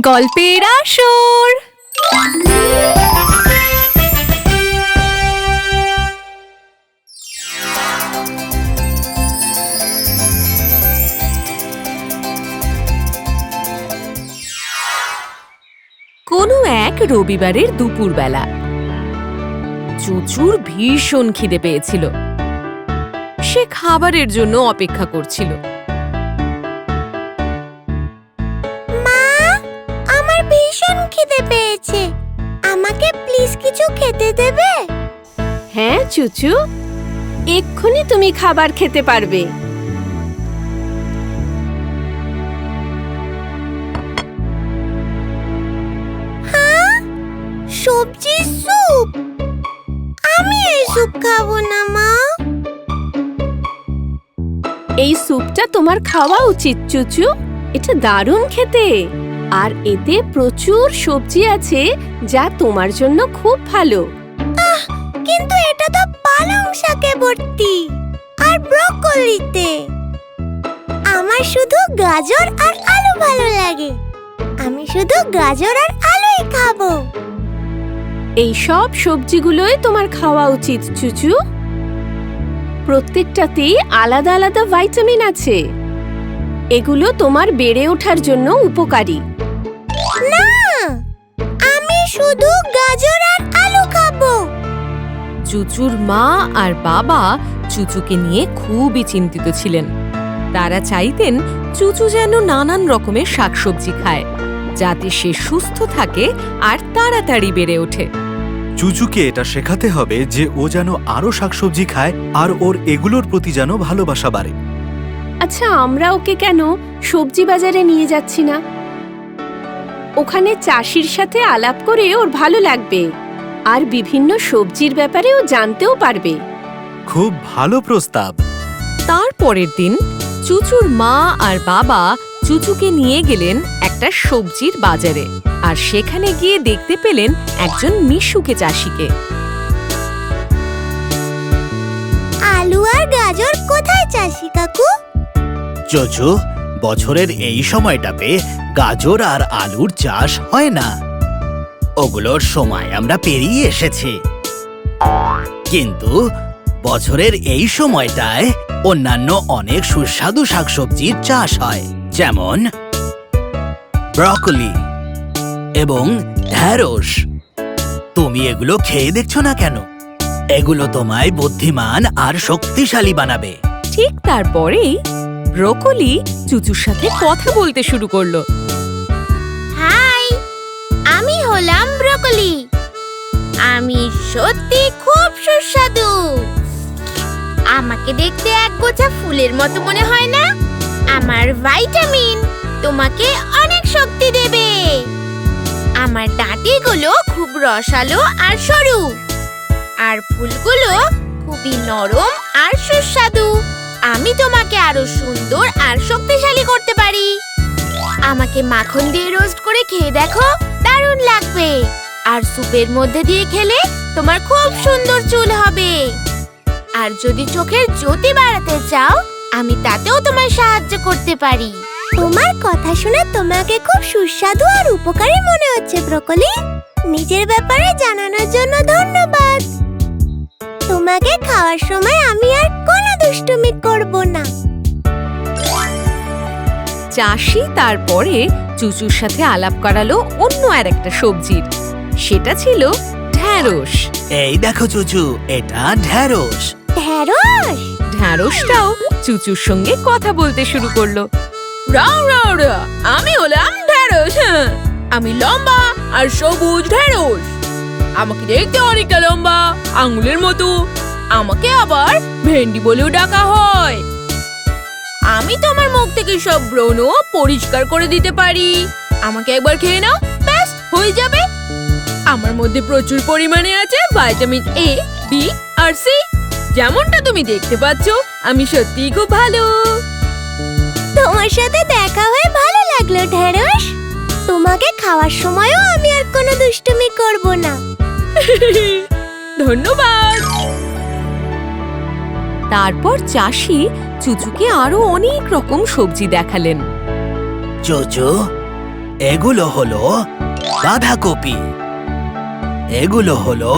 গল্পের আসর। কোনো এক রবিবারের দুপুরবেলা, চুচুর ভীষণ খিদে পেয়েছিল। সে খাবারের জন্য অপেক্ষা করছিল। কিছু খেতে দেবে? হ্যাঁ চুচু। এক্ষুনি তুমি খাবার খেতে পারবে। সবজি স্যুপ? আমি এই স্যুপ খাব না মা। এই স্যুপটা তোমার খাওয়া উচিত চুচু। এটা দারুণ খেতে। আর এতে প্রচুর সবজি আছে যা তোমার জন্য খুব ভালো। কিন্তু এটা তো পালং শাকে ভর্তি আর ব্রকলিতে। আমার শুধু গাজর আর আলু ভালো লাগে। আমি শুধু গাজর আর আলুই খাব। এই সব সবজিগুলোই তোমার খাওয়া উচিত চুচু। প্রত্যেকটাতেই আলাদা আলাদা ভাইটামিন আছে। এগুলো তোমার বেড়ে ওঠার জন্য উপকারী। শুধু গাজর আর আলু খাব। চুচুর মা আর বাবা চুচুকে নিয়ে খুবই চিন্তিত ছিলেন। তারা চাইতেন চুচু যেন নানান রকমের শাকসবজি খায় যাতে সে সুস্থ থাকে আর তাড়াতাড়ি বেড়ে ওঠে। চুচুকে এটা শেখাতে হবে যে ও যেন আরও শাকসবজি খায় আর ওর এগুলোর প্রতি যেন ভালোবাসা বাড়ে। আচ্ছা আমরা ওকে কেন সবজি বাজারে নিয়ে যাচ্ছি না? ওখানে চাষির সাথে আলাপ করে ওর ভালো লাগবে। আর বিভিন্ন সবজির ব্যাপারে ও জানতেও পারবে। খুব ভালো প্রস্তাব। তার পরের দিন চুচুর মা আর বাবা চুচুকে নিয়ে গেলেন একটা সবজির বাজারে। আর সেখানে গিয়ে দেখতে পেলেন একজন মিশুকে চাষিকে। আলু আর গাজর কোথায় চাষি কাকু? চোচু বছরের এই সময়টাতে গাজর আর আলুর চাষ হয় না। ওগুলোর সময় আমরা পেরিয়ে এসেছি। কিন্তু বছরের এই সময়টায় অন্যান্য অনেক সুস্বাদু শাকসবজির চাষ হয়, যেমন ব্রকলি এবং ঢ্যাঁড়স। তুমি এগুলো খেয়ে দেখছ না কেন? এগুলো তোমায় বুদ্ধিমান আর শক্তিশালী বানাবে। ঠিক তারপরেই ব্রকলি চুচুর সাথে কথা বলতে শুরু করল। হাই, আমি হলাম ব্রকলি। আমি সত্যি খুব সুস্বাদু। আমাকে দেখতে এক গোছা ফুলের মতো মনে হয় না? আমার ভাইটামিন তোমাকে অনেক শক্তি দেবে। আমার ডাঁটিগুলো খুব রসালো আর সরু। আর ফুলগুলো খুবই নরম আর সুস্বাদু। আমি তোমাকে আরও সুন্দর আর শক্তিশালী করতে পারি। আমাকে মাখন দিয়ে রোস্ট করে খেয়ে দেখো, দারুণ লাগবে। আর স্যুপের মধ্যে দিয়ে খেলে তোমার খুব সুন্দর চুল হবে। আর যদি চোখের জ্যোতি বাড়াতে চাও, আমি তাতেও তোমার সাহায্য করতে পারি। তোমার কথা শুনে তোমাকে খুব সুস্বাদু আর উপকারী মনে হচ্ছে, ব্রকলি। নিজের ব্যাপারে জানানোর জন্য ধন্যবাদ। তোমাকে খাওয়ার সময় আমি আর কোনো দুষ্টুমি করব না। চাষি তারপরে চুচুর সাথে আলাপ করালো অন্য আর একটা সবজির। সেটা ছিল ঢ্যাঁড়স। এই দেখো চুচু এটা ঢ্যাঁড়স। ঢেঁড়স ঢ্যাঁড়সটাও চুচুর সঙ্গে কথা বলতে শুরু করল। রাও রাও রা আমি হলাম ঢ্যাঁড়স হ্যাঁ। আমি লম্বা আর সবুজ ঢ্যাঁড়স। আমাকে দেখতে অনেকটা লম্বা, আঙুলের মতো। আমাকে আবার ভেন্ডি বলেও ডাকা হয়। আমি তোমার মুখ থেকে সব ব্রণ পরিষ্কার করে দিতে পারি। আমাকে একবার খেয়ে নাও, ব্যাস, হয়ে যাবে। আমার মধ্যে প্রচুর পরিমাণে আছে ভাইটামিন এ বি আর সি যেমনটা তুমি দেখতে পাচ্ছ, আমি সত্যিই খুব ভালো। তোমার সাথে দেখা হয়ে ভালো লাগল ঢেঁড়স তোমাকে খাওয়ার সময়ও আমি আর কোনো দুষ্টুমি করব না। ধন্যবাদ। তারপর চাষি চুচুকে আরও অনেক রকম সবজি দেখালেন। চোচো এগুলো হলো বাঁধাকপি এগুলো হলো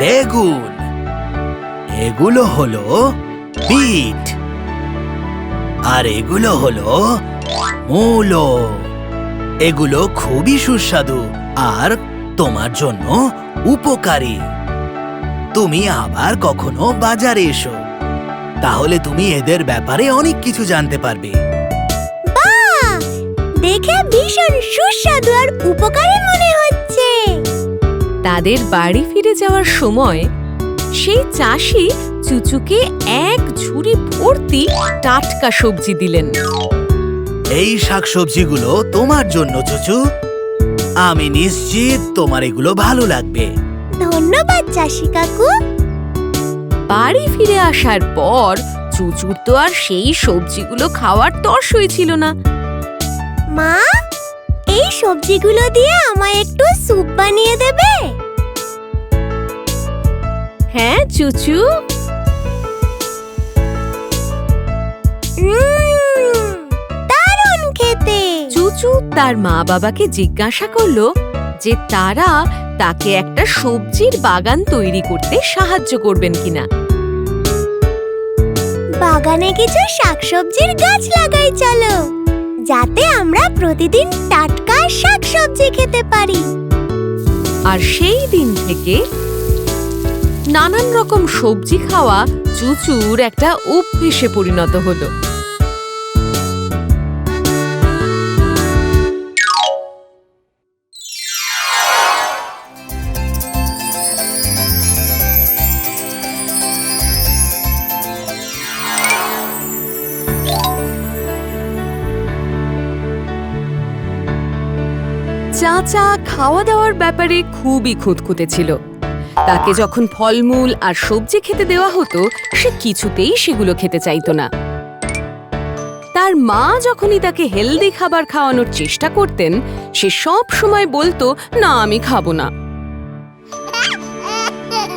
বেগুন এগুলো হলো বিট আর এগুলো হলো মূলো। এগুলো খুবই সুস্বাদু আর তোমার জন্য উপকারী। তুমি আবার কখনো বাজারে এসো তাহলে তুমি এদের ব্যাপারে অনেক কিছু জানতে পারবে। বাহ! দেখে ভীষণ সুস্বাদু আর উপকারী মনে হচ্ছে। তাদের বাড়ি ফিরে যাওয়ার সময় সেই চাষি চুচুকে এক ঝুড়ি ভর্তি টাটকা সবজি দিলেন। এই শাকসবজিগুলো তোমার জন্য চুচু। আমি নিশ্চিত তোমার এগুলো ভালো লাগবে। ধন্যবাদ চাষি কাকু। বাড়ি ফিরে আসার পর চুচুর তো আর সেই সবজিগুলো খাওয়ার তর ছিল না। মা এই সবজিগুলো দিয়ে আমায় একটু স্যুপ বানিয়ে দেবে? হ্যাঁ চুচু। উম, চুচু তার মা বাবাকে জিজ্ঞাসা করল যে তারা তাকে একটা সবজির বাগান তৈরি করতে সাহায্য করবেন কিনা। বাগানে কিছু শাকসবজির গাছ লাগাই চলো যাতে আমরা প্রতিদিন টাটকা শাকসবজি খেতে পারি। আর সেই দিন থেকে নানান রকম সবজি খাওয়া চুচুর একটা অভ্যেসে পরিণত হলো। চাচা খাওয়া দাওয়ার ব্যাপারে খুবই খুঁতখুঁতে ছিল। তাকে যখন ফলমূল আর সবজি খেতে দেওয়া হতো, সে কিছুতেই সেগুলো খেতে চাইতো না। তার মা যখনই তাকে হেলদি খাবার খাওয়ানোর চেষ্টা করতেন, সে সব সময় বলতো, না, আমি খাব না।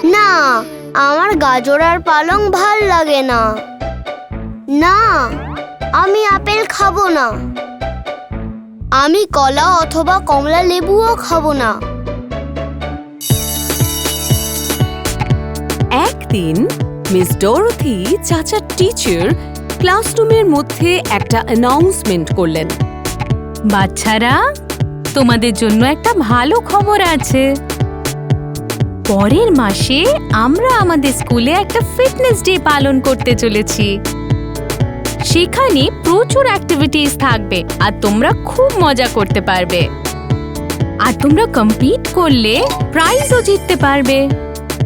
না, আমার গাজর আর পালং ভালো লাগে না। না, আমি আপেল খাব না। আমি কলা অথবা কমলা লেবুও খাব না। একদিন মিস ডরথি চাচার টিচার ক্লাসরুমের মধ্যে একটা অ্যানাউন্সমেন্ট করলেন। বাচ্চারা, তোমাদের জন্য একটা ভালো খবর আছে। পরের মাসে আমরা আমাদের স্কুলে একটা ফিটনেস ডে পালন করতে চলেছি। সেখানে প্রচুর অ্যাক্টিভিটিস থাকবে আর তোমরা খুব মজা করতে পারবে। আর তোমরা কম্পিট করলে প্রাইজও জিততে পারবে।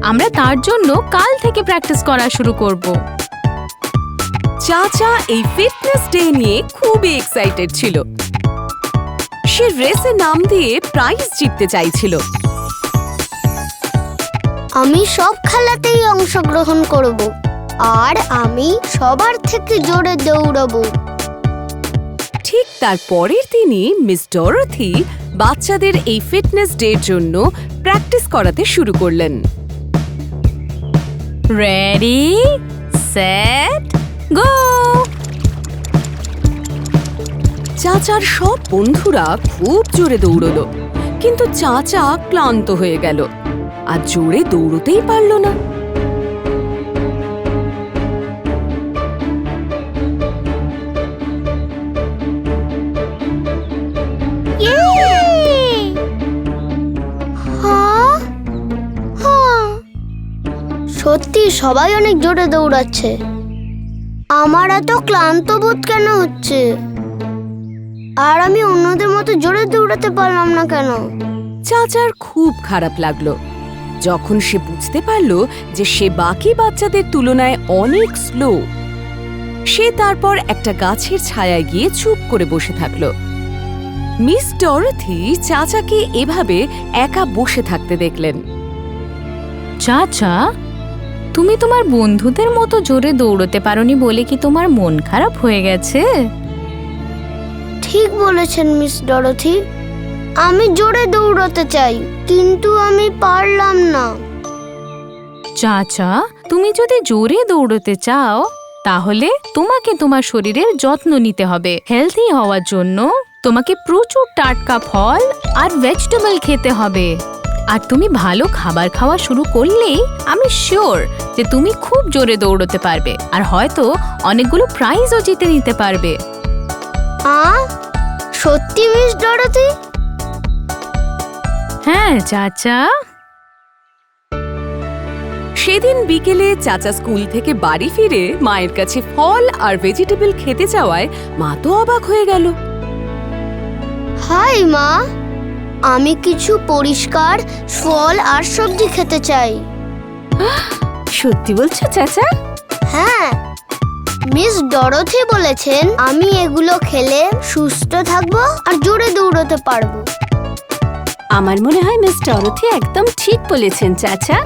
আমরা তার জন্য কাল থেকে প্র্যাকটিস করা শুরু করব। চাচা এই ফিটনেস ডে নিয়ে খুবই এক্সাইটেড ছিল। সে রেসে নাম দিয়ে প্রাইজ জিততে চাইছিল। আমি সব খেলাতেই অংশগ্রহণ করব। আর আমি সবার থেকে জোরে দৌড়াবো। ঠিক তার পরের দিনই মিস ডরথি বাচ্চাদের এই ফিটনেস ডের জন্য প্র্যাকটিস করাতে শুরু করলেন। Ready, set, go! চাচার সব বন্ধুরা খুব জোরে দৌড়লো, কিন্তু চাচা ক্লান্ত হয়ে গেল, আর জোরে দৌড়তেই পারল না। সবাই অনেক জোরে দৌড়াচ্ছে। আমার এত ক্লান্ত বোধ কেন হচ্ছে? আর আমি অন্যদের মতো জোরে দৌড়াতে পারলাম না কেন? চাচার খুব খারাপ লাগল। যখন সে বুঝতে পারল যে সে বাকি বাচ্চাদের তুলনায় অনেক স্লো সে তারপর একটা গাছের ছায়ায় গিয়ে চুপ করে বসে থাকল। মিস ডরথি চাচাকে এভাবে একা বসে থাকতে দেখলেন। চাচা? তুমি তোমার বন্ধুদের মতো জোরে দৌড়তে পারোনি বলে কি তোমার মন খারাপ হয়ে গেছে? ঠিক বলেছেন মিস ডরথি। আমি জোরে দৌড়াতে চাই কিন্তু আমি পারলাম না। চাচা তুমি যদি জোরে দৌড়তে চাও তাহলে তোমাকে তোমার শরীরের যত্ন নিতে হবে হেলদি হওয়ার জন্য। তোমাকে প্রচুর টাটকা ফল আর ভেজিটেবল খেতে হবে। আর তুমি ভালো খাবার খাওয়া শুরু করলেই আমি শিওর যে তুমি খুব জোরে দৌড়তে পারবে আর হয়তো অনেকগুলো প্রাইজও জিতে নিতে পারবে। আ? সত্যি মিস ডরথি? হ্যাঁ চাচা। সেদিন বিকেলে চাচা স্কুল থেকে বাড়ি ফিরে মায়ের কাছে ফল আর ভেজিটেবল খেতে যাওয়ায় মা তো অবাক হয়ে গেল। হাই মা! আমি কিছু পরিষ্কার ফল আর সবজি খেতে চাই। সত্যি বলছো চাচা? হ্যাঁ। মিস ডরথি বলেছেন আমি এগুলো খেলে সুস্থ থাকব আর জোরে দৌড়তে পারব। আমার মনে হয় মিস ডরথি একদম ঠিক বলেছেন চাচা।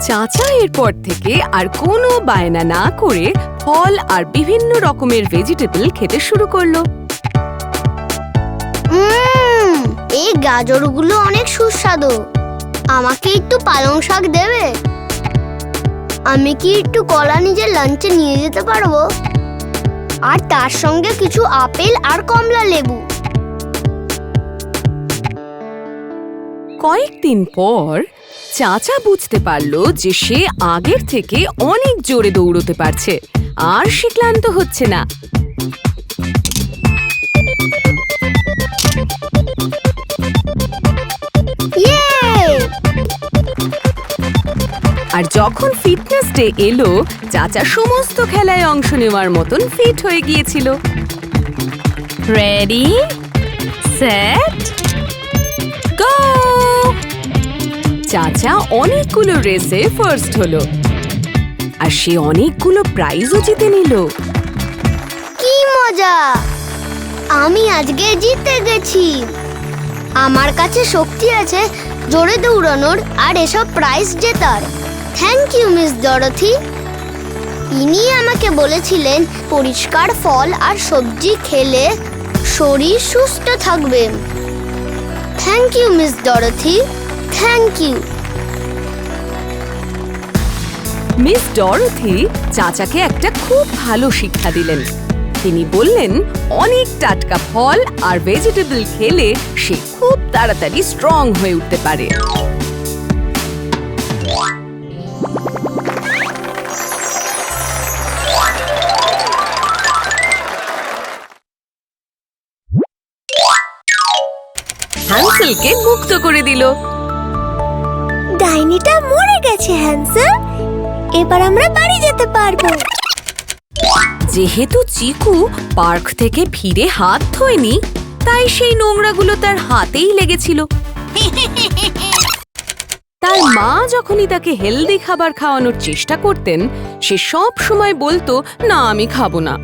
চাচা এরপর থেকে আর কোনো বায়না না করে ফল আর বিভিন্ন রকমের ভেজিটেবল খেতে শুরু করল। উম, এই গাজরগুলো অনেক সুস্বাদু। আমাকে একটু পালং শাক দেবে? আমি কি একটু কলা নিজের লাঞ্চে নিয়ে যেতে পারব? আর তার সঙ্গে কিছু আপেল আর কমলা লেবু। কয়েকদিন পর চাচা বুঝতে পারল যে সে আগের থেকে অনেক জোরে দৌড়তে পারছে। আর সে ক্লান্ত হচ্ছে না। আর যখন ফিটনেস ডে এলো, চাচা সমস্ত খেলায় অংশ নেওয়ার মতন ফিট হয়ে গিয়েছিল। রেডি সেট গো চাচা অনেকগুলো রেসে ফার্স্ট হলো। আর সে অনেকগুলো প্রাইজও জিতে নিল। কি মজা! আমি আজকে জিতে গেছি। আমার কাছে শক্তি আছে জোরে দৌড়ানোর আর এসব প্রাইজ জেতার। থ্যাংক ইউ মিস ডরথি ইনি আমাকে বলেছিলেন পরিষ্কার ফল আর সবজি খেলে শরীর সুস্থ থাকবে। Thank you miss Dorothy thank you miss Dorothy চাচাকে একটা খুব ভালো শিক্ষা দিলেন। তিনি বললেন, অনেক টাটকা ফল আর ভেজিটেবল খেলে সে খুব তাড়াতাড়ি স্ট্রং হয়ে উঠতে পারে। হ্যান্সেলকে মুক্ত করে দিল। ডাইনিটা মরে গেছে হ্যান্সেল এবার আমরা বাড়ি যেতে পারব। যেহেতু চিকু পার্ক থেকে ফিরে হাত ধোয়নি তাই সেই নোংরাগুলো তার হাতেই লেগেছিল। তার মা যখনই তাকে হেলদি খাবার খাওয়ানোর চেষ্টা করতেন সে সব সময় বলতো না আমি খাব না।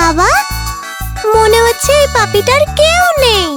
বাবা? মনে হচ্ছে এই পাপিটার কেউ নেই।